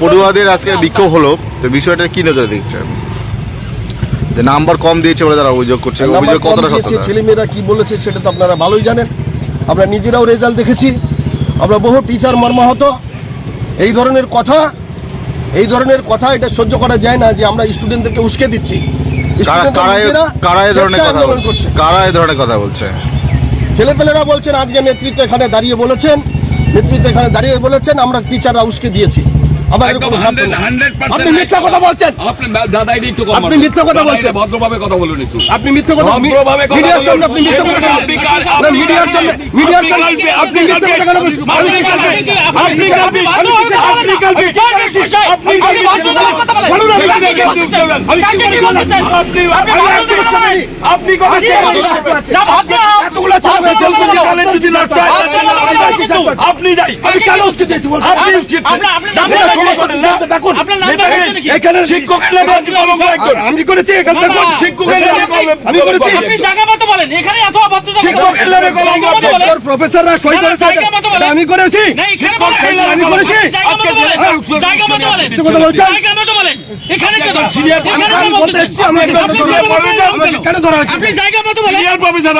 পড়ুয়াদের আজকে বিক্ষোভ হলো তো বিষয়টা কি নজরে দেখছেন? যে নাম্বার কম দিয়েছে বলে তারা অভিযোগ করছে অভিযোগ কতটা সত্যতা? ছেলেমেয়েরা কি বলেছে সেটা তো আপনারা ভালোই জানেন। আমরা নিজেরাও রেজাল্ট দেখেছি। আমরা বহু টিচার মর্মাহত। এই ধরনের কথা এই ধরনের কথা এটা সহ্য করা যায় না যে আমরা স্টুডেন্টদেরকে উস্কে দিচ্ছি। ছেলেপেলেরা বলছেন আজকে নেতৃত্ব এখানে দাঁড়িয়ে বলেছেন। নেতৃত্ব এখানে দাঁড়িয়ে বলেছেন আমরা টিচাররা উস্কে দিয়েছি। আবার এরকম একদম সাধ্য নেই। 100% আপনি মিথ্যা কথা বলছেন আপনি দাদা এটা একটু কম আপনি মিথ্যা কথা বলছেন। ভদ্রভাবে কথা বলুন একটু আপনি মিথ্যা কথা ভদ্রভাবে কথা মিডিয়ার সামনে আপনি মিথ্যা কথা আপনি কাল- না, আপনি মিডিয়ার সামনে মিডিয়ার সামনে আপনি আপনি মিথ্যা কথা বলছেন? আপনি আপনি কালকে- কালকে- আপনি আপনি কালকে- কালকে- আপনি কালকে- আপনি কালকে- বলুন আপনি কালকে- আমি কি বলছি? আপনি আপনি কথা এতগুলো ছেলে ফেল করে গালে যদি লড়তে হয়, আপনি যাই আমি কেন উস্কে দিয়েছি? আপনি উস্কে এখানে শিক্ষকের একজন। আমি করেছি এখানে শিক্ষকের আমি করেছি আপনি জায়গা মতো বলেন এখানে এত অভদ্রতা শিক্ষকের লেগে কলঙ্ক জায়গা মতো বলেন। তোর প্রফেসররা সই করেছে জায়গা মতো বলেন। এটা আমি করেছি আমি করেছি জায়গা মতো বলেন। জায়গা মতো বলেন। মিথ্যে কথা বলছেন? জায়গা মতো বলেন। এখানে কেন? সিনিয়র আমি কেন ধরা? আপনি জায়গা মতো বলেন।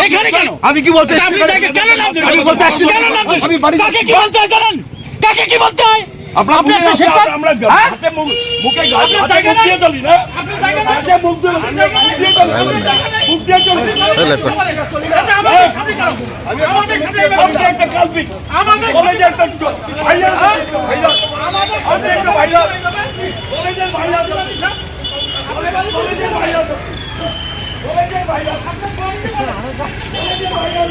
এখানে কেন? কি বলতে আপনি জায়গা কেন আমি বলতে এসেছি কেন? আমি বাড়ি কাকে কি বলতে হয় জানেন? কাকে কি বলতে হয়? আপনার আপনি মুখে একটা আছে, শিক্ষক? আমরা হ্যাঁ? হাতে মুখ- মুখে গা- আপনার হাতে জায়গা মুখ নাই? দিয়ে চলি না? আপনি জায়গা নাই? হাতে মুখ দিয়ে- মুখ দিয়ে চলি। মুখ দিয়ে চলি। এই লেখ কর। এটা আমাদের সামনে কেন? আমাদের সামনে কেন? আপনি একটা কাল্পিক। আমাদের কলেজে একটা ভাইরাস আছে, ভাইরাস। আপনি একটা ভাইরাস। কলেজের ভাইরাস আছে। কলেজের ভাইরাস আছে। কলেজের ভাইরাস। কলেজের ভাইরাস।